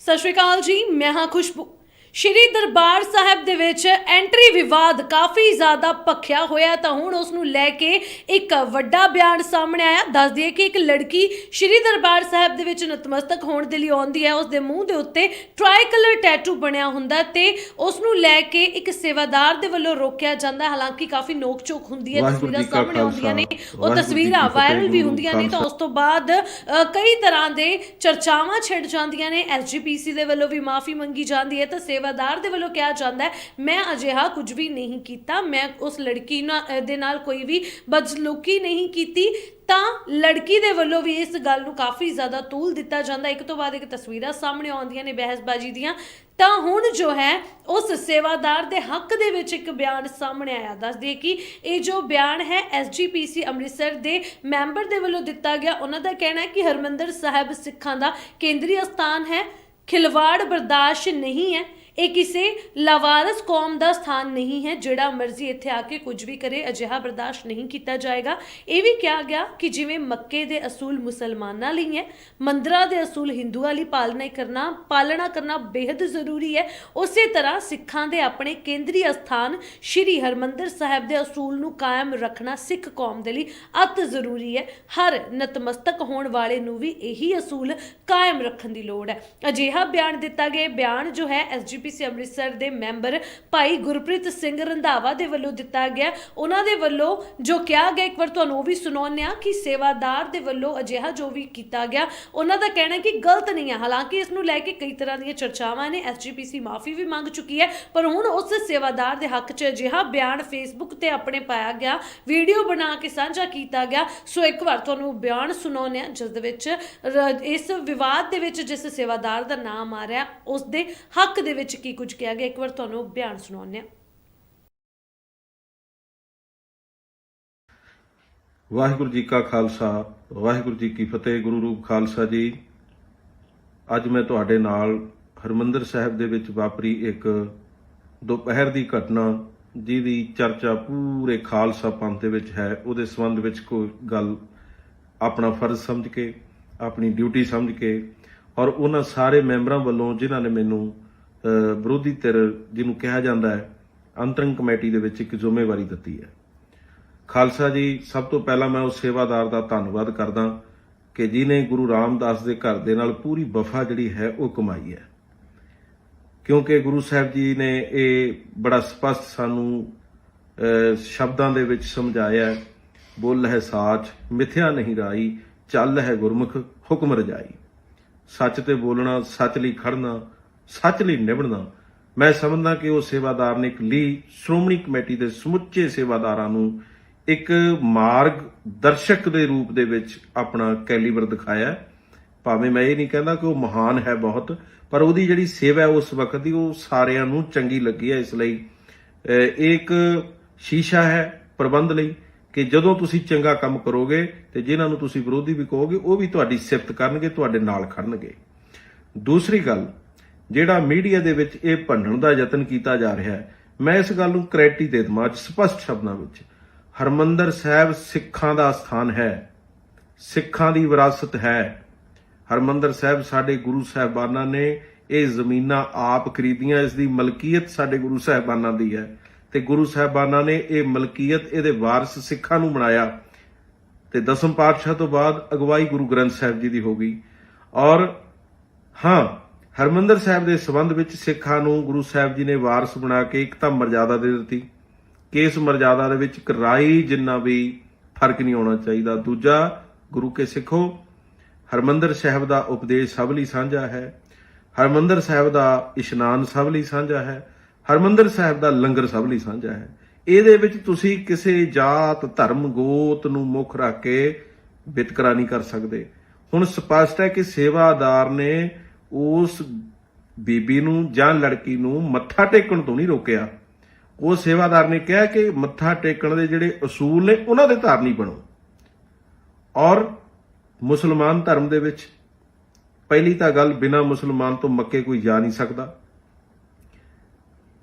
ਸਤਿ ਸ਼੍ਰੀ ਅਕਾਲ ਜੀ ਮੈਂ ਹਾਂ ਖੁਸ਼ਬੂ। ਸ਼੍ਰੀ ਦਰਬਾਰ ਸਾਹਿਬ ਦੇ ਵਿੱਚ ਐਂਟਰੀ ਵਿਵਾਦ ਕਾਫੀ ਜ਼ਿਆਦਾ ਭਖਿਆ ਹੋਇਆ ਤਾਂ ਹੁਣ ਉਸ ਨੂੰ ਲੈ ਕੇ ਇੱਕ ਵੱਡਾ ਬਿਆਨ ਸਾਹਮਣੇ ਆਇਆ। ਦੱਸ ਦਈਏ ਕਿ ਇੱਕ ਲੜਕੀ ਸ਼੍ਰੀ ਦਰਬਾਰ ਸਾਹਿਬ ਦੇ ਵਿੱਚ ਨਤਮਸਤਕ ਹੋਣ ਦੇ ਲਈ ਆਉਂਦੀ ਹੈ। ਉਸ ਦੇ ਮੂੰਹ ਦੇ ਉੱਤੇ ਟ੍ਰਾਈ ਕਲਰ ਟੈਟੂ ਬਣਿਆ ਹੁੰਦਾ ਤੇ ਉਸ ਨੂੰ ਲੈ ਕੇ ਇੱਕ ਸੇਵਾਦਾਰ ਦੇ ਵੱਲੋਂ ਰੋਕਿਆ ਜਾਂਦਾ। ਹਾਲਾਂਕਿ ਕਾਫੀ ਨੋਕ ਝੋਕ ਹੁੰਦੀ ਹੈ ਤਸਵੀਰਾਂ ਸਾਹਮਣੇ ਆਉਂਦੀਆਂ ਨੇ। ਉਹ ਤਸਵੀਰਾਂ ਵਾਇਰਲ ਵੀ ਹੁੰਦੀਆਂ ਨੇ ਤਾਂ। ਉਸ ਤੋਂ ਬਾਅਦ ਕਈ ਤਰ੍ਹਾਂ ਦੇ ਚਰਚਾਵਾਂ ਛਿੜ ਜਾਂਦੀਆਂ ਨੇ। ਐਸਜੀਪੀਸੀ ਦੇ ਵੱਲੋਂ ਵੀ ਮਾਫੀ ਮੰਗੀ ਜਾਂਦੀ ਹੈ ਤਾਂ ਸੇਵਾਦਾਰ ਦੇ ਵੱਲੋਂ ਕਿਹਾ ਜਾਂਦਾ ਹੈ, ਮੈਂ ਅਜਿਹਾ ਕੁਝ ਵੀ ਨਹੀਂ ਕੀਤਾ। ਮੈਂ ਉਸ ਲੜਕੀ ਨਾਲ ਦੇ ਨਾਲ ਕੋਈ ਵੀ ਬਦਸਲੂਕੀ ਨਹੀਂ ਕੀਤੀ। ਤਾਂ ਲੜਕੀ ਦੇ ਵੱਲੋਂ ਵੀ ਇਸ ਗੱਲ ਨੂੰ ਕਾਫੀ ਜ਼ਿਆਦਾ ਤੂਲ ਦਿੱਤਾ ਜਾਂਦਾ। ਇੱਕ ਤੋਂ ਬਾਅਦ ਇੱਕ ਤਸਵੀਰਾਂ ਸਾਹਮਣੇ ਆਉਂਦੀਆਂ ਨੇ ਬਹਿਸਬਾਜ਼ੀ ਦੀਆਂ। ਤਾਂ ਹੁਣ ਜੋ ਹੈ, ਉਸ ਸੇਵਾਦਾਰ ਦੇ ਹੱਕ ਦੇ ਵਿੱਚ ਇੱਕ ਬਿਆਨ ਸਾਹਮਣੇ ਆਇਆ। ਦੱਸ ਦਈਏ ਕਿ ਇਹ ਜੋ ਬਿਆਨ ਹੈ ਐਸਜੀਪੀਸੀ ਅੰਮ੍ਰਿਤਸਰ ਦੇ ਮੈਂਬਰ ਦੇ ਵੱਲੋਂ ਦਿੱਤਾ ਗਿਆ। ਉਹਨਾਂ ਦਾ ਕਹਿਣਾ ਹੈ ਕਿ ਹਰਮੰਦਰ ਸਾਹਿਬ ਸਿੱਖਾਂ ਦਾ ਕੇਂਦਰੀ ਸਥਾਨ ਹੈ। ਖਿਲਵਾੜ ਬਰਦਾਸ਼ਤ ਨਹੀਂ ਹੈ। ਇਹ ਕਿਸੇ ਲਾਵਾਰਸ ਕੌਮ ਦਾ ਸਥਾਨ ਨਹੀਂ ਹੈ, ਜਿਹੜਾ ਮਰਜ਼ੀ ਇੱਥੇ ਆ ਕੇ ਕੁਝ ਵੀ ਕਰੇ, ਅਜਿਹਾ ਬਰਦਾਸ਼ਤ ਨਹੀਂ ਕੀਤਾ ਜਾਏਗਾ। ਇਹ ਵੀ ਕਿਹਾ ਗਿਆ ਕਿ ਜਿਵੇਂ ਮੱਕੇ ਦੇ ਅਸੂਲ ਮੁਸਲਮਾਨਾਂ ਲਈ ਹੈ, ਮੰਦਰਾਂ ਦੇ ਅਸੂਲ ਹਿੰਦੂਆਂ ਲਈ ਪਾਲਣਾ ਕਰਨਾ ਪਾਲਣਾ ਕਰਨਾ ਬੇहद ਜ਼ਰੂਰੀ ਹੈ। ਉਸੇ ਤਰ੍ਹਾਂ ਸਿੱਖਾਂ ਦੇ ਆਪਣੇ ਕੇਂਦਰੀ ਅਸਥਾਨ ਸ਼੍ਰੀ ਹਰਮੰਦਰ ਸਾਹਿਬ ਦੇ ਅਸੂਲ ਨੂੰ ਕਾਇਮ ਰੱਖਣਾ ਸਿੱਖ ਕੌਮ ਦੇ ਲਈ ਅਤ ਜ਼ਰੂਰੀ ਹੈ। ਹਰ ਨਤਮਸਤਕ ਹੋਣ ਵਾਲੇ ਨੂੰ ਵੀ ਇਹੀ ਅਸੂਲ ਕਾਇਮ ਰੱਖਣ ਦੀ ਲੋੜ ਹੈ। ਅਜਿਹਾ ਬਿਆਨ ਦਿੱਤਾ ਗਿਆ ਬਿਆਨ ਜੋ ਹੈ ਐਸਜੀਪੀਸੀ ਅੰਮ੍ਰਿਤਸਰ ਦੇ ਮੈਂਬਰ ਭਾਈ ਗੁਰਪ੍ਰੀਤ ਸਿੰਘ ਰੰਧਾਵਾ ਦੇ ਵੱਲੋਂ ਦਿੱਤਾ ਗਿਆ। ਉਹਨਾਂ ਦੇ ਵੱਲੋਂ ਜੋ ਕਿਹਾ ਗਿਆ, ਇੱਕ ਵਾਰ ਤੁਹਾਨੂੰ ਉਹ ਵੀ ਸੁਣਾਉਂਦੇ ਆ ਕਿ ਸੇਵਾਦਾਰ ਦੇ ਵੱਲੋਂ ਅਜਿਹਾ ਜੋ ਵੀ ਕੀਤਾ ਗਿਆ, ਉਹਨਾਂ ਦਾ ਕਹਿਣਾ ਕਿ ਗਲਤ ਨਹੀਂ ਹੈ। ਹਾਲਾਂਕਿ ਇਸ ਨੂੰ ਲੈ ਕੇ ਕਈ ਤਰ੍ਹਾਂ ਦੀਆਂ ਚਰਚਾਵਾਂ ਨੇ ਐਸਜੀਪੀਸੀ ਮਾਫੀ ਵੀ ਮੰਗ ਚੁੱਕੀ ਹੈ, ਪਰ ਹੁਣ ਉਸ ਸੇਵਾਦਾਰ ਦੇ ਹੱਕ 'ਚ ਅਜਿਹਾ ਬਿਆਨ ਫੇਸਬੁੱਕ ਤੇ ਆਪਣੇ ਪਾਇਆ ਗਿਆ, ਵੀਡੀਓ ਬਣਾ ਕੇ ਸਾਂਝਾ ਕੀਤਾ ਗਿਆ। ਸੋ ਇੱਕ ਵਾਰ ਤੁਹਾਨੂੰ ਬਿਆਨ ਸੁਣਾਉਂਦੇ ਆ ਜਿਸ ਦੇ ਵਿੱਚ ਰ- ਇਸ ਵਿਵਾਦ ਦੇ ਵਿੱਚ ਜਿਸ ਸੇਵਾਦਾਰ ਦਾ ਨਾਮ ਆ ਰਿਹਾ, ਉਸ ਦੇ ਹੱਕ ਦੇ ਵਿੱਚ ਕੀ ਕੁਝ ਕਿਹਾ ਗਿਆ, ਇੱਕ ਵਾਰ ਤੁਹਾਨੂੰ ਬਿਆਨ ਸੁਣਾਉਂਦੇ ਆ ਵਾਹਿਗੁਰੂ ਜੀ ਕਾ ਖਾਲਸਾ, ਵਾਹਿਗੁਰੂ ਜੀ ਕੀ ਫਤਿਹ, ਗੁਰੂ ਰੂਪ ਖਾਲਸਾ ਜੀ। ਅੱਜ ਮੈਂ ਤੁਹਾਡੇ ਨਾਲ ਹਰਮੰਦਰ ਸਾਹਿਬ ਦੇ ਵਿੱਚ ਵਾਪਰੀ ਇੱਕ ਦੁਪਹਿਰ ਦੀ ਘਟਨਾ, ਜਿਹਦੀ ਚਰਚਾ ਪੂਰੇ ਖਾਲਸਾ ਪੰਥ ਦੇ ਵਿੱਚ ਹੈ। ਉਹਦੇ ਸੰਬੰਧ ਵਿੱਚ ਕੋਈ ਗੱਲ ਆਪਣਾ ਫਰਜ਼ ਸਮਝ ਕੇ, ਆਪਣੀ ਡਿਊਟੀ ਸਮਝ ਕੇ ਔਰ ਉਹਨਾਂ ਸਾਰੇ ਮੈਂਬਰਾਂ ਵੱਲੋਂ ਜਿਨ੍ਹਾਂ ਨੇ ਮੈਨੂੰ ਵਿਰੋਧੀ ਧਿਰ ਜਿਹਨੂੰ ਕਿਹਾ ਜਾਂਦਾ ਹੈ, ਅੰਤਰੰਗ ਕਮੇਟੀ ਦੇ ਵਿੱਚ ਇੱਕ ਜ਼ਿੰਮੇਵਾਰੀ ਦਿੱਤੀ ਹੈ। ਖਾਲਸਾ ਜੀ, ਸਭ ਤੋਂ ਪਹਿਲਾਂ ਮੈਂ ਉਸ ਸੇਵਾਦਾਰ ਦਾ ਧੰਨਵਾਦ ਕਰਦਾ ਕਿ ਜਿਨੇ ਗੁਰੂ ਰਾਮਦਾਸ ਦੇ ਘਰ ਦੇ ਨਾਲ ਪੂਰੀ ਵਫਾ ਜਿਹੜੀ ਹੈ ਉਹ ਕਮਾਈ ਹੈ। ਕਿਉਂਕਿ ਗੁਰੂ ਸਾਹਿਬ ਜੀ ਨੇ ਇਹ ਬੜਾ ਸਪਸ਼ਟ ਸਾਨੂੰ ਸ਼ਬਦਾਂ ਦੇ ਵਿੱਚ ਸਮਝਾਇਆ ਬੋਲ ਹੈ ਸਾਚ, ਮਿਥਿਆ ਨਹੀਂ ਰਾਈ, ਚੱਲ ਹੈ ਗੁਰਮੁਖ, ਹੁਕਮ ਰਜਾਈ। ਸੱਚ ਤੇ ਬੋਲਣਾ, ਸੱਚ ਲਈ ਖੜਨਾ ਸੱਚ ਲਈ ਨਿਭਣਾ। ਮੈਂ ਸਮਝਦਾ ਕਿ ਉਹ ਸੇਵਾਦਾਰ ਨੇ ਇੱਕ ਲਈ ਸ਼੍ਰੋਮਣੀ ਕਮੇਟੀ ਦੇ ਸਮੁੱਚੇ ਸੇਵਾਦਾਰਾਂ ਨੂੰ ਇੱਕ ਮਾਰਗ ਦਰਸ਼ਕ ਦੇ ਰੂਪ ਦੇ ਵਿੱਚ ਆਪਣਾ ਕੈਲੀਬਰ ਦਿਖਾਇਆ। ਭਾਵੇਂ ਮੈਂ ਇਹ ਨਹੀਂ ਕਹਿੰਦਾ ਕਿ ਉਹ ਮਹਾਨ ਹੈ ਬਹੁਤ, ਪਰ ਉਹਦੀ ਜਿਹੜੀ ਸੇਵਾ ਉਸ ਵਕਤ ਦੀ ਉਹ ਸਾਰਿਆਂ ਨੂੰ ਚੰਗੀ ਲੱਗੀ ਹੈ। ਇਸ ਲਈ ਇਹ ਇੱਕ ਸ਼ੀਸ਼ਾ ਹੈ ਪ੍ਰਬੰਧ ਲਈ ਕਿ ਜਦੋਂ ਤੁਸੀਂ ਚੰਗਾ ਕੰਮ ਕਰੋਗੇ ਤੇ ਜਿਨ੍ਹਾਂ ਨੂੰ ਤੁਸੀਂ ਵਿਰੋਧੀ ਵੀ ਕਹੋਗੇ, ਉਹ ਵੀ ਤੁਹਾਡੀ ਸਿਫਤ ਕਰਨਗੇ, ਤੁਹਾਡੇ ਨਾਲ ਖੜਨਗੇ। ਦੂਸਰੀ ਗੱਲ ਜਿਹੜਾ ਮੀਡੀਆ ਦੇ ਵਿੱਚ ਇਹ ਭੰਡਣ ਦਾ ਯਤਨ ਕੀਤਾ ਜਾ ਰਿਹਾ ਹੈ, ਮੈਂ ਇਸ ਗੱਲ ਨੂੰ ਕ੍ਰੈਡਿਟ ਦੇ ਦਵਾਂ ਅੱਜ ਸਪਸ਼ਟ ਸ਼ਬਦਾਂ ਵਿੱਚ ਹਰਮੰਦਰ ਸਾਹਿਬ ਸਿੱਖਾਂ ਦਾ ਸਥਾਨ ਹੈ, ਸਿੱਖਾਂ ਦੀ ਵਿਰਾਸਤ ਹੈ। ਹਰਮੰਦਰ ਸਾਹਿਬ ਸਾਡੇ ਗੁਰੂ ਸਾਹਿਬਾਨਾਂ ਨੇ ਇਹ ਜ਼ਮੀਨਾਂ ਆਪ ਖਰੀਦੀਆਂ, ਇਸ ਦੀ ਮਲਕੀਅਤ ਸਾਡੇ ਗੁਰੂ ਸਾਹਿਬਾਨਾਂ ਦੀ ਹੈ ਤੇ ਗੁਰੂ ਸਾਹਿਬਾਨਾਂ ਨੇ ਇਹ ਮਲਕੀਅਤ ਇਹਦੇ ਵਾਰਿਸ ਸਿੱਖਾਂ ਨੂੰ ਬਣਾਇਆ। ਤੇ ਦਸਮ ਪਾਤਸ਼ਾਹ ਤੋਂ ਬਾਅਦ ਅਗਵਾਈ ਗੁਰੂ ਗ੍ਰੰਥ ਸਾਹਿਬ ਜੀ ਦੀ ਹੋ ਗਈ। ਔਰ ਹਾਂ ਹਰਮੰਦਰ ਸਾਹਿਬ ਦੇ ਸੰਬੰਧ ਵਿੱਚ ਸਿੱਖਾਂ ਨੂੰ ਗੁਰੂ ਸਾਹਿਬ ਜੀ ਨੇ ਵਾਰਸ ਬਣਾ ਕੇ ਇੱਕ ਤਾਂ ਮਰਜ਼ਾਦਾ ਦੇ ਦਿੱਤੀ। ਕਿ ਇਸ ਮਰਜ਼ਾਦਾ ਦੇ ਵਿੱਚ ਕਰਾਈ ਜਿੰਨਾ ਵੀ ਫ਼ਰਕ ਨਹੀਂ ਆਉਣਾ ਚਾਹੀਦਾ। ਦੂਜਾ, ਗੁਰੂ ਕੇ ਸਿੱਖੋ। ਹਰਮੰਦਰ ਸਾਹਿਬ ਦਾ ਉਪਦੇਸ਼ ਸਭ ਲਈ ਸਾਂਝਾ ਹੈ। ਹਰਮੰਦਰ ਸਾਹਿਬ ਦਾ ਇਸ਼ਨਾਨ ਸਭ ਲਈ ਸਾਂਝਾ ਹੈ। ਹਰਮੰਦਰ ਸਾਹਿਬ ਦਾ ਲੰਗਰ ਸਭ ਲਈ ਸਾਂਝਾ ਹੈ। ਇਹਦੇ ਵਿੱਚ ਤੁਸੀਂ ਕਿਸੇ ਜਾਤ, ਧਰਮ, ਗੋਤ ਨੂੰ ਮੁੱਖ ਰੱਖ ਕੇ ਵਿਤਕਰਾ ਨਹੀਂ ਕਰ ਸਕਦੇ। ਹੁਣ ਸਪਸ਼ਟ ਹੈ ਕਿ ਸੇਵਾਦਾਰ ਨੇ ਉਸ ਬੀਬੀ ਨੂੰ ਜਾਂ ਲੜਕੀ ਨੂੰ ਮੱਥਾ ਟੇਕਣ ਤੋਂ ਨਹੀਂ ਰੋਕਿਆ। ਉਹ ਸੇਵਾਦਾਰ ਨੇ ਕਿਹਾ ਕਿ ਮੱਥਾ ਟੇਕਣ ਦੇ ਜਿਹੜੇ ਅਸੂਲ ਨੇ, ਉਹਨਾਂ ਦੇ ਧਾਰਨੀ ਬਣੋ। ਔਰ ਮੁਸਲਮਾਨ ਧਰਮ ਦੇ ਵਿੱਚ ਪਹਿਲੀ ਤਾਂ ਗੱਲ ਬਿਨਾ ਮੁਸਲਮਾਨ ਤੋਂ ਮੱਕੇ ਕੋਈ ਜਾ ਨਹੀਂ ਸਕਦਾ।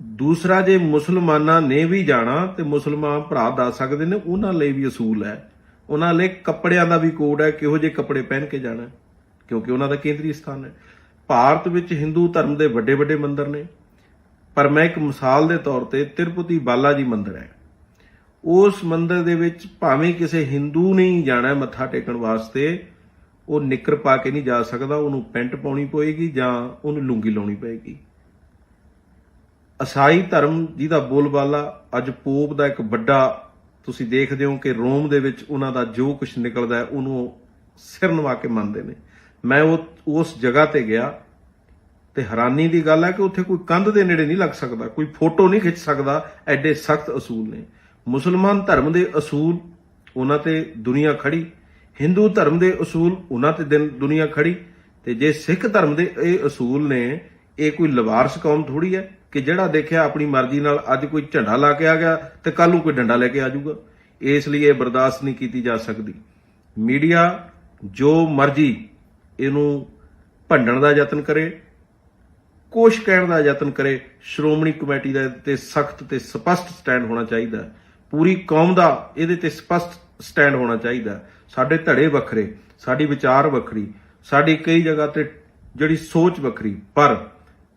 ਦੂਸਰਾ, ਜੇ ਮੁਸਲਮਾਨਾਂ ਨੇ ਵੀ ਜਾਣਾ ਤੇ ਮੁਸਲਮਾਨ ਭਰਾ ਦੱਸ ਸਕਦੇ ਨੇ, ਉਹਨਾਂ ਲਈ ਵੀ ਅਸੂਲ ਹੈ। ਉਹਨਾਂ ਲਈ ਕੱਪੜਿਆਂ ਦਾ ਵੀ ਕੋਡ ਹੈ, ਕਿਹੋ ਜਿਹੇ ਕੱਪੜੇ ਪਹਿਨ ਕੇ ਜਾਣਾ ਕਿਉਂਕਿ ਉਹਨਾਂ ਦਾ ਕੇਂਦਰੀ ਸਥਾਨ ਹੈ। ਭਾਰਤ ਵਿੱਚ ਹਿੰਦੂ ਧਰਮ ਦੇ ਵੱਡੇ ਵੱਡੇ ਮੰਦਿਰ ਨੇ। ਪਰ ਮੈਂ ਇੱਕ ਮਿਸਾਲ ਦੇ ਤੌਰ ਤੇ ਤਿਰਪਤੀ ਬਾਲਾ ਜੀ ਮੰਦਿਰ ਹੈ। ਉਸ ਮੰਦਿਰ ਦੇ ਵਿੱਚ ਭਾਵੇਂ ਕਿਸੇ ਹਿੰਦੂ ਨੇ ਜਾਣਾ ਮੱਥਾ ਟੇਕਣ ਵਾਸਤੇ, ਉਹ ਨਿੱਕਰ ਪਾ ਕੇ ਨਹੀਂ ਜਾ ਸਕਦਾ, ਉਹਨੂੰ ਪੈਂਟ ਪਾਉਣੀ ਪਏਗੀ ਜਾਂ ਉਹਨੂੰ ਲੁੰਗੀ ਲਾਉਣੀ ਪਏਗੀ। ਅਸਾਈ ਧਰਮ ਜਿਹਦਾ ਬੋਲਬਾਲਾ ਅੱਜ ਪੋਪ ਦਾ ਇੱਕ ਵੱਡਾ, ਤੁਸੀਂ ਦੇਖਦੇ ਹੋ ਕਿ ਰੋਮ ਦੇ ਵਿੱਚ ਉਹਨਾਂ ਦਾ ਜੋ ਕੁਝ ਨਿਕਲਦਾ ਉਹਨੂੰ ਉਹ ਸਿਰ ਨਵਾ ਕੇ ਮੰਨਦੇ ਨੇ। ਮੈਂ ਉਹ ਉਸ ਜਗ੍ਹਾ ਤੇ ਗਿਆ ਤੇ ਹੈਰਾਨੀ ਦੀ ਗੱਲ ਹੈ ਕਿ ਉੱਥੇ ਕੋਈ ਕੰਧ ਦੇ ਨੇੜੇ ਨਹੀਂ ਲੱਗ ਸਕਦਾ, ਕੋਈ ਫੋਟੋ ਨਹੀਂ ਖਿੱਚ ਸਕਦਾ, ਐਡੇ ਸਖਤ ਅਸੂਲ ਨੇ। ਮੁਸਲਮਾਨ ਧਰਮ ਦੇ ਅਸੂਲ ਉਹਨਾਂ ਤੇ ਦੁਨੀਆ ਖੜੀ, ਹਿੰਦੂ ਧਰਮ ਦੇ ਅਸੂਲ ਉਹਨਾਂ ਤੇ ਦਿਨ ਦੁਨੀਆ ਖੜੀ ਤੇ ਜੇ ਸਿੱਖ ਧਰਮ ਦੇ ਇਹ ਅਸੂਲ ਨੇ, ਇਹ ਕੋਈ ਲਵਾਰਸ ਕੌਮ ਥੋੜੀ ਹੈ ਕਿ ਜਿਹੜਾ ਦੇਖਿਆ ਆਪਣੀ ਮਰਜ਼ੀ ਨਾਲ ਅੱਜ ਕੋਈ ਝੰਡਾ ਲਾ ਕੇ ਆ ਗਿਆ ਤੇ ਕੱਲ ਨੂੰ ਕੋਈ ਡੰਡਾ ਲੈ ਕੇ ਆ ਜਾਊਗਾ। ਇਸ ਲਈ ਇਹ ਬਰਦਾਸ਼ਤ ਨਹੀਂ ਕੀਤੀ ਜਾ ਸਕਦੀ। ਮੀਡੀਆ ਜੋ ਮਰਜ਼ੀ ਇਹਨੂੰ ਭੰਡਣ ਦਾ ਯਤਨ ਕਰੇ, ਕੋਸ਼ ਕਹਿਣ ਦਾ ਯਤਨ ਕਰੇ, ਸ਼੍ਰੋਮਣੀ ਕਮੇਟੀ ਦਾ ਇਹਦੇ ਤੇ ਸਖਤ ਤੇ ਸਪਸ਼ਟ ਸਟੈਂਡ ਹੋਣਾ ਚਾਹੀਦਾ ਪੂਰੀ ਕੌਮ ਦਾ ਇਹਦੇ ਤੇ ਸਪਸ਼ਟ ਸਟੈਂਡ ਹੋਣਾ ਚਾਹੀਦਾ ਸਾਡੇ ਧੜੇ ਵੱਖਰੇ, ਸਾਡੀ ਵਿਚਾਰ ਵੱਖਰੀ, ਸਾਡੀ ਕਈ ਜਗ੍ਹਾ ਤੇ ਜਿਹੜੀ ਸੋਚ ਵੱਖਰੀ, ਪਰ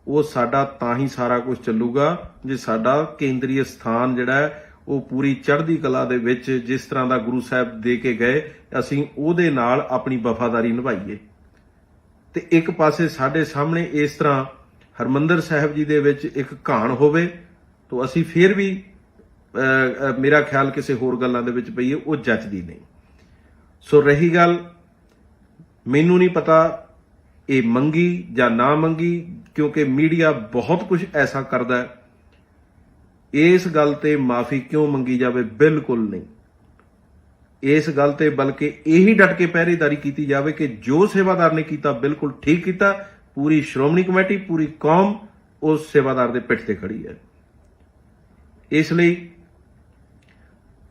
ਉਹ ਸਾਡਾ ਤਾਂ ਹੀ ਸਾਰਾ ਕੁਝ ਚੱਲੂਗਾ ਜੇ ਸਾਡਾ ਕੇਂਦਰੀ ਸਥਾਨ ਜਿਹੜਾ ਹੈ, ਉਹ ਪੂਰੀ ਚੜ੍ਹਦੀ ਕਲਾ ਦੇ ਵਿੱਚ ਜਿਸ ਤਰ੍ਹਾਂ ਦਾ ਗੁਰੂ ਸਾਹਿਬ ਦੇ ਕੇ ਗਏ, ਅਸੀਂ ਉਹਦੇ ਨਾਲ ਆਪਣੀ ਵਫਾਦਾਰੀ ਨਿਭਾਈਏ। ਤੇ ਇੱਕ ਪਾਸੇ ਸਾਡੇ ਸਾਹਮਣੇ ਇਸ ਤਰ੍ਹਾਂ ਹਰਮੰਦਰ ਸਾਹਿਬ ਜੀ ਦੇ ਵਿੱਚ ਇੱਕ ਘਾਣ ਹੋਵੇ, ਤਾਂ ਅਸੀਂ ਫੇਰ ਵੀ ਮੇਰਾ ਖਿਆਲ ਕਿਸੇ ਹੋਰ ਗੱਲਾਂ ਦੇ ਵਿੱਚ ਪਈਏ, ਉਹ ਜੱਜਦੀ ਨਹੀਂ। ਸੋ ਰਹੀ ਗੱਲ, ਮੈਨੂੰ ਨਹੀਂ ਪਤਾ ਇਹ ਮੰਗੀ ਜਾਂ ਨਾ ਮੰਗੀ, ਕਿਉਂਕਿ ਮੀਡੀਆ ਬਹੁਤ ਕੁਝ ਐਸਾ ਕਰਦਾ ਹੈ। ਇਸ ਗੱਲ ਤੇ ਮਾਫੀ ਕਿਉਂ ਮੰਗੀ ਜਾਵੇ? ਬਿਲਕੁਲ ਨਹੀਂ। ਇਸ ਗੱਲ ਤੇ ਬਲਕਿ ਇਹੀ ਡਟ ਕੇ ਪਹਿਰੇਦਾਰੀ ਕੀਤੀ ਜਾਵੇ ਕਿ ਜੋ ਸੇਵਾਦਾਰ ਨੇ ਕੀਤਾ ਬਿਲਕੁਲ ਠੀਕ ਕੀਤਾ, ਪੂਰੀ ਸ਼੍ਰੋਮਣੀ ਕਮੇਟੀ, ਪੂਰੀ ਕੌਮ ਉਸ ਸੇਵਾਦਾਰ ਦੇ ਪਿੱਠ ਤੇ ਖੜੀ ਹੈ। ਇਸ ਲਈ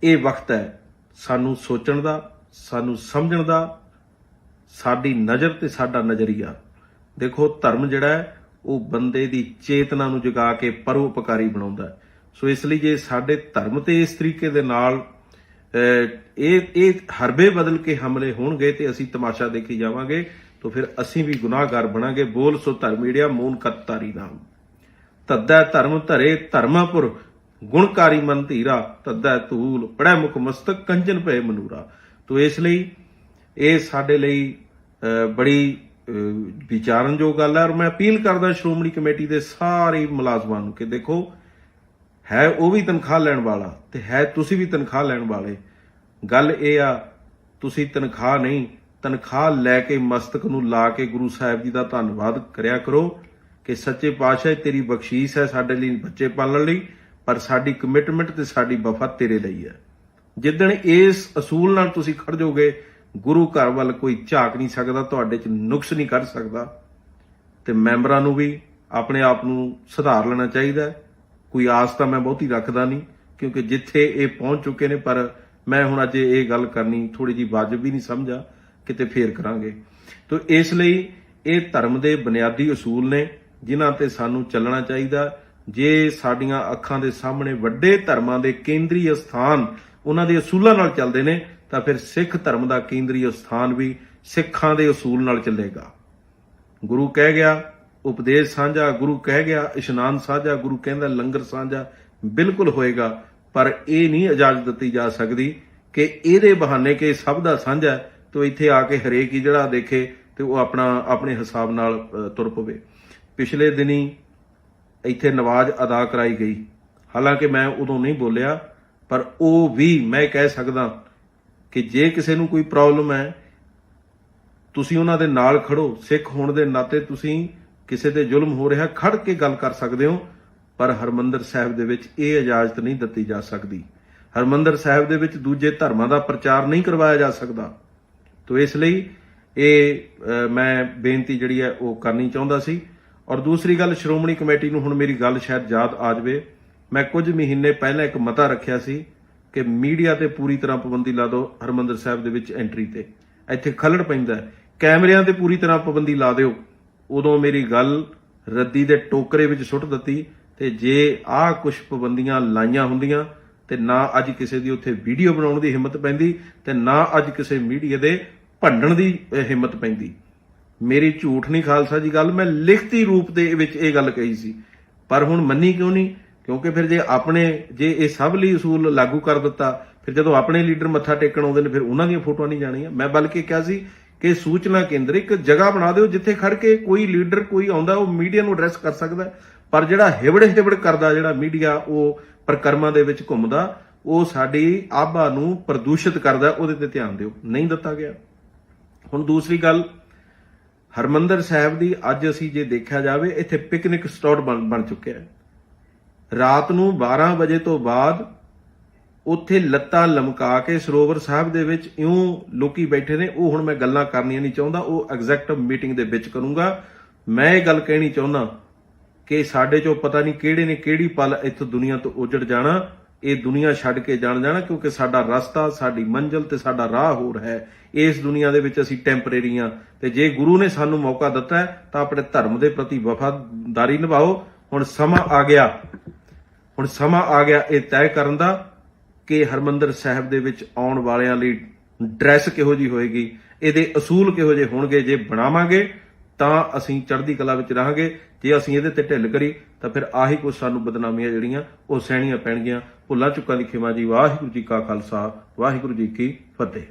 ਇਹ ਵਕਤ ਹੈ ਸਾਨੂੰ ਸੋਚਣ ਦਾ, ਸਾਨੂੰ ਸਮਝਣ ਦਾ, ਸਾਡੀ ਨਜ਼ਰ ਤੇ ਸਾਡਾ ਨਜ਼ਰੀਆ। ਦੇਖੋ, ਧਰਮ ਜਿਹੜਾ ਹੈ, ਉਹ ਬੰਦੇ ਦੀ ਚੇਤਨਾ ਨੂੰ ਜਗਾ ਕੇ ਪਰਉਪਕਾਰੀ ਬਣਾਉਂਦਾ ਸੋ ਇਸ ਲਈ ਜੇ ਸਾਡੇ ਧਰਮ ਤੇ ਇਸ ਤਰੀਕੇ ਦੇ ਨਾਲ ਇਹ ਇਹ ਹਰਬੇ ਬਦਲ ਕੇ ਹਮਲੇ ਹੋਣਗੇ ਤੇ ਅਸੀਂ ਤਮਾਸ਼ਾ ਦੇਖੀ ਜਾਵਾਂਗੇ ਤਾਂ ਫਿਰ ਅਸੀਂ ਵੀ ਗੁਨਾਹਗਾਰ ਬਣਾਂਗੇ। ਬੋਲ ਸੋ ਧਰਮ ਮੀਡੀਆ, ਮੂਨ ਕਤਾਰੀ ਨਾਮ। ਤੱਦਾ ਧਰਮ ਧਰੇ ਧਰਮਾਪੁਰ, ਗੁਣਕਾਰੀ ਮਨ ਧੀਰਾ। ਤੱਦਾ ਧੂਲ ਪੜੈ ਮੁਖ ਮਸਤਕ, ਕੰਜਨ ਭਏ ਮਨੂਰਾ। ਤੋ ਇਸ ਲਈ ਇਹ ਸਾਡੇ ਲਈ ਬੜੀ ਵਿਚਾਰਨਯੋਗ ਗੱਲ ਹੈ ਔਰ ਮੈਂ ਅਪੀਲ ਕਰਦਾ ਸ਼੍ਰੋਮਣੀ ਕਮੇਟੀ ਦੇ ਸਾਰੇ ਮੁਲਾਜ਼ਮਾਂ ਨੂੰ ਕਿ ਦੇਖੋ ਹੈ ਉਹ ਵੀ ਤਨਖਾਹ ਲੈਣ ਵਾਲਾ ਤੇ ਹੈ ਤੁਸੀਂ ਵੀ ਤਨਖਾਹ ਲੈਣ ਵਾਲੇ। ਗੱਲ ਇਹ ਆ, ਤੁਸੀਂ ਤਨਖਾਹ ਨਹੀਂ, ਤਨਖਾਹ ਲੈ ਕੇ ਮਸਤਕ ਨੂੰ ਲਾ ਕੇ ਗੁਰੂ ਸਾਹਿਬ ਜੀ ਦਾ ਧੰਨਵਾਦ ਕਰਿਆ ਕਰੋ ਕਿ ਸੱਚੇ ਪਾਤਸ਼ਾਹ ਤੇਰੀ ਬਖਸ਼ੀਸ਼ ਹੈ ਸਾਡੇ ਲਈ ਬੱਚੇ ਪਾਲਣ ਲਈ, ਪਰ ਸਾਡੀ ਕਮਿਟਮੈਂਟ ਤੇ ਸਾਡੀ ਵਫਾ ਤੇਰੇ ਲਈ ਹੈ। ਜਿੱਦਣ ਇਸ ਅਸੂਲ ਨਾਲ ਤੁਸੀਂ ਖੜ ਜਾਓਗੇ, ਗੁਰੂ ਘਰ ਵੱਲ ਕੋਈ ਝਾਕ ਨਹੀਂ ਸਕਦਾ, ਤੁਹਾਡੇ 'ਚ ਨੁਕਸ ਨਹੀਂ ਕਰ ਸਕਦਾ। ਤੇ ਮੈਂਬਰਾਂ ਨੂੰ ਵੀ ਆਪਣੇ ਆਪ ਨੂੰ ਸੁਧਾਰ ਲੈਣਾ ਚਾਹੀਦਾ ਹੈ। ਕੋਈ ਆਸ ਤਾਂ ਮੈਂ ਬਹੁਤੀ ਰੱਖਦਾ ਨਹੀਂ, ਕਿਉਂਕਿ ਜਿੱਥੇ ਇਹ ਪਹੁੰਚ ਚੁੱਕੇ ਨੇ, ਪਰ ਮੈਂ ਹੁਣ ਅੱਜ ਇਹ ਗੱਲ ਕਰਨੀ ਥੋੜੀ ਜੀ ਵਾਜਬ ਵੀ ਨਹੀਂ ਸਮਝਾ, ਕਿਤੇ ਫੇਰ ਕਰਾਂਗੇ। ਤੋ ਇਸ ਲਈ ਇਹ ਧਰਮ ਦੇ ਬੁਨਿਆਦੀ ਅਸੂਲ ਨੇ, ਜਿਨ੍ਹਾਂ ਤੇ ਸਾਨੂੰ ਚੱਲਣਾ ਚਾਹੀਦਾ। ਜੇ ਸਾਡੀਆਂ ਅੱਖਾਂ ਦੇ ਸਾਹਮਣੇ ਵੱਡੇ ਧਰਮਾਂ ਦੇ ਕੇਂਦਰੀ ਸਥਾਨ ਉਹਨਾਂ ਦੇ ਅਸੂਲਾਂ ਨਾਲ ਚੱਲਦੇ ਨੇ, ਤਾਂ ਫਿਰ ਸਿੱਖ ਧਰਮ ਦਾ ਕੇਂਦਰੀ ਸਥਾਨ ਵੀ ਸਿੱਖਾਂ ਦੇ ਅਸੂਲ ਨਾਲ ਚੱਲੇਗਾ। ਗੁਰੂ ਕਹਿ ਗਿਆ ਉਪਦੇਸ਼ ਸਾਂਝਾ ਗੁਰੂ ਕਹਿ ਗਿਆ ਇਸ਼ਨਾਨ ਸਾਂਝਾ ਗੁਰੂ ਕਹਿੰਦਾ ਲੰਗਰ ਸਾਂਝਾ ਬਿਲਕੁਲ ਹੋਏਗਾ ਪਰ ਇਹ ਨਹੀਂ ਇਜਾਜ਼ਤ ਦਿੱਤੀ ਜਾ ਸਕਦੀ ਕਿ ਇਹਦੇ ਬਹਾਨੇ ਕਿ ਸਭ ਦਾ ਸਾਂਝਾ ਹੈ, ਇੱਥੇ ਆ ਕੇ ਹਰੇਕ ਹੀ ਜਿਹੜਾ ਦੇਖੇ ਤੇ ਉਹ ਆਪਣਾ ਆਪਣੇ ਹਿਸਾਬ ਨਾਲ ਤੁਰ ਪਵੇ। ਪਿਛਲੇ ਦਿਨੀ ਇੱਥੇ ਨਵਾਜ਼ ਅਦਾ ਕਰਾਈ ਗਈ। ਹਾਲਾਂਕਿ ਮੈਂ ਉਦੋਂ ਨਹੀਂ ਬੋਲਿਆ ਪਰ ਉਹ ਵੀ ਮੈਂ ਕਹਿ ਸਕਦਾ ਕਿ ਜੇ ਕਿਸੇ ਨੂੰ ਕੋਈ ਪ੍ਰੋਬਲਮ ਹੈ ਤੁਸੀਂ ਉਹਨਾਂ ਦੇ ਨਾਲ ਖੜੋ ਸਿੱਖ ਹੋਣ ਦੇ ਨਾਤੇ ਤੁਸੀਂ ਕਿਸੇ ਤੇ ਜ਼ੁਲਮ ਹੋ ਰਿਹਾ, ਖੜ ਕੇ ਗੱਲ ਕਰ ਸਕਦੇ ਹੋ, ਪਰ ਹਰਮੰਦਰ ਸਾਹਿਬ ਦੇ ਵਿੱਚ ਇਹ ਇਜਾਜ਼ਤ ਨਹੀਂ ਦਿੱਤੀ ਜਾ ਸਕਦੀ। ਹਰਮੰਦਰ ਸਾਹਿਬ ਦੇ ਵਿੱਚ ਦੂਜੇ ਧਰਮਾਂ ਦਾ ਪ੍ਰਚਾਰ ਨਹੀਂ ਕਰਵਾਇਆ ਜਾ ਸਕਦਾ। ਤੋ ਇਸ ਲਈ ਇਹ ਮੈਂ ਬੇਨਤੀ ਜਿਹੜੀ ਹੈ ਉਹ ਕਰਨੀ ਚਾਹੁੰਦਾ ਸੀ। ਔਰ ਦੂਸਰੀ ਗੱਲ, ਸ਼੍ਰੋਮਣੀ ਕਮੇਟੀ ਨੂੰ ਹੁਣ ਮੇਰੀ ਗੱਲ ਸ਼ਾਇਦ ਯਾਦ ਆ ਜਾਵੇ। ਮੈਂ ਕੁਝ ਮਹੀਨੇ ਪਹਿਲਾਂ ਇੱਕ ਮਤਾ ਰੱਖਿਆ ਸੀ ਕਿ ਮੀਡੀਆ ਤੇ ਪੂਰੀ ਤਰ੍ਹਾਂ ਪਾਬੰਦੀ ਲਾ ਦਿਓ ਹਰਮੰਦਰ ਸਾਹਿਬ ਦੇ ਵਿੱਚ ਐਂਟਰੀ ਤੇ। ਇੱਥੇ ਖਲੜ ਪੈਂਦਾ ਕੈਮਰਿਆਂ ਤੇ ਪੂਰੀ ਤਰ੍ਹਾਂ ਪਾਬੰਦੀ ਲਾ ਦਿਓ। ਉਦੋਂ ਮੇਰੀ ਗੱਲ ਰੱਦੀ ਦੇ ਟੋਕਰੇ ਵਿੱਚ ਸੁੱਟ ਦਿੱਤੀ ਤੇ ਜੇ ਆਹ ਕੁਝ ਪਾਬੰਦੀਆਂ ਲਾਈਆਂ ਹੁੰਦੀਆਂ ਤੇ ਨਾ ਅੱਜ ਕਿਸੇ ਦੀ ਉੱਥੇ ਵੀਡੀਓ ਬਣਾਉਣ ਦੀ ਹਿੰਮਤ ਪੈਂਦੀ ਤੇ ਨਾ ਅੱਜ ਕਿਸੇ ਮੀਡੀਆ ਦੇ ਭੰਡਣ ਦੀ ਹਿੰਮਤ ਪੈਂਦੀ। ਮੇਰੀ ਝੂਠ ਨਹੀਂ ਖਾਲਸਾ ਜੀ ਗੱਲ, ਮੈਂ ਲਿਖਤੀ ਰੂਪ ਦੇ ਵਿੱਚ ਇਹ ਗੱਲ ਕਹੀ ਸੀ। ਪਰ ਹੁਣ ਮੰਨੀ ਕਿਉਂ ਨਹੀਂ? ਕਿਉਂਕਿ ਫਿਰ ਜੇ ਆਪਣੇ, ਜੇ ਇਹ ਸਭ ਲਈ ਅਸੂਲ ਲਾਗੂ ਕਰ ਦਿੱਤਾ, ਫਿਰ ਜਦੋਂ ਆਪਣੇ ਲੀਡਰ ਮੱਥਾ ਟੇਕਣ ਆਉਂਦੇ ਨੇ, ਫਿਰ ਉਹਨਾਂ ਦੀਆਂ ਫੋਟੋਆਂ ਨਹੀਂ ਜਾਣੀਆਂ। ਮੈਂ ਬਲਕਿ ਕਿਹਾ ਸੀ ਕਿ ਸੂਚਨਾ ਕੇਂਦਰ ਇੱਕ ਜਗ੍ਹਾ ਬਣਾ ਦਿਓ ਜਿੱਥੇ ਖੜ ਕੇ ਕੋਈ ਲੀਡਰ ਕੋਈ ਆਉਂਦਾ, ਉਹ ਮੀਡੀਆ ਨੂੰ ਐਡਰੈਸ ਕਰ ਸਕਦਾ ਪਰ ਜਿਹੜਾ ਹਿਵੜ ਹਿਵੜ ਕਰਦਾ ਜਿਹੜਾ ਮੀਡੀਆ, ਉਹ ਪ੍ਰਕਰਮਾਂ ਦੇ ਵਿੱਚ ਘੁੰਮਦਾ, ਉਹ ਸਾਡੀ ਆਭਾ ਨੂੰ ਪ੍ਰਦੂਸ਼ਿਤ ਕਰਦਾ, ਉਹਦੇ ਤੇ ਧਿਆਨ ਦਿਓ। ਨਹੀਂ ਦਿੱਤਾ ਗਿਆ। ਹੁਣ ਦੂਸਰੀ ਗੱਲ, ਹਰਮੰਦਰ ਸਾਹਿਬ ਦੀ ਅੱਜ ਅਸੀਂ ਜੇ ਦੇਖਿਆ ਜਾਵੇ, ਇੱਥੇ ਪਿਕਨਿਕ ਸਪੌਟ ਬਣ ਬਣ ਚੁੱਕਿਆ ਹੈ। ਰਾਤ ਨੂੰ 12 ਵਜੇ ਤੋਂ ਬਾਅਦ ਉੱਥੇ ਲੱਤਾਂ ਲਮਕਾ ਕੇ ਸਰੋਵਰ ਸਾਹਿਬ ਦੇ ਵਿੱਚ ਇਉਂ ਲੋਕੀ ਬੈਠੇ ਨੇ, ਉਹ ਹੁਣ ਮੈਂ ਗੱਲਾਂ ਕਰਨੀਆਂ ਨਹੀਂ ਚਾਹੁੰਦਾ, ਉਹ ਐਗਜੈਕਟ ਮੀਟਿੰਗ ਦੇ ਵਿੱਚ ਕਰੂੰਗਾ। ਮੈਂ ਇਹ ਗੱਲ ਕਹਿਣੀ ਚਾਹੁੰਦਾ ਕਿ ਸਾਡੇ ਚੋਂ ਪਤਾ ਨਹੀਂ ਕਿਹੜੇ ਨੇ ਕਿਹੜੀ ਪਲ ਇੱਥੋਂ ਦੁਨੀਆ ਤੋਂ ਉਜੜ ਜਾਣਾ, ਇਹ ਦੁਨੀਆ ਛੱਡ ਕੇ ਜਾਣ ਜਾਣਾ, ਕਿਉਂਕਿ ਸਾਡਾ ਰਸਤਾ, ਸਾਡੀ ਮੰਜ਼ਿਲ ਤੇ ਸਾਡਾ ਰਾਹ ਹੋਰ ਹੈ। ਇਸ ਦੁਨੀਆ ਦੇ ਵਿੱਚ ਅਸੀਂ ਟੈਂਪਰੇਰੀ ਹਾਂ ਤੇ ਜੇ ਗੁਰੂ ਨੇ ਸਾਨੂੰ ਮੌਕਾ ਦਿੱਤਾ ਤਾਂ ਆਪਣੇ ਧਰਮ ਦੇ ਪ੍ਰਤੀ ਵਫਾਦਾਰੀ ਨਿਭਾਓ। ਹੁਣ ਸਮਾਂ ਆ ਗਿਆ। ਹੁਣ ਸਮਾਂ ਆ ਗਿਆ ਇਹ ਤੈਅ ਕਰਨ ਦਾ। ਕਿ ਹਰਮੰਦਰ ਸਾਹਿਬ ਦੇ ਵਿੱਚ ਆਉਣ ਵਾਲਿਆਂ ਲਈ ਡਰੈਸ ਕਿਹੋ ਜੀ ਹੋਏਗੀ, ਇਹਦੇ ਅਸੂਲ ਕਿਹੋ ਜਿਹੇ ਹੋਣਗੇ, ਜੇ ਬਣਾਵਾਂਗੇ, ਤਾਂ ਅਸੀਂ ਚੜ੍ਹਦੀ ਕਲਾ ਵਿੱਚ ਰਹਾਂਗੇ, ਜੇ ਅਸੀਂ ਇਹਦੇ ਤੇ ਢਿੱਲ ਕਰੀ, ਤਾਂ ਫਿਰ ਆਹੀ ਕੁਝ ਸਾਨੂੰ ਬਦਨਾਮੀਆਂ ਜਿਹੜੀਆਂ, ਉਹ ਸਹਿਣੀਆਂ ਪੈਣਗੀਆਂ। ਭੁੱਲਾਂ ਚੁੱਕਾਂ ਦੀ ਖਿਮਾ ਜੀ, ਵਾਹਿਗੁਰੂ ਜੀ ਕਾ ਖਾਲਸਾ, ਵਾਹਿਗੁਰੂ ਜੀ ਕੀ ਫਤਿਹ।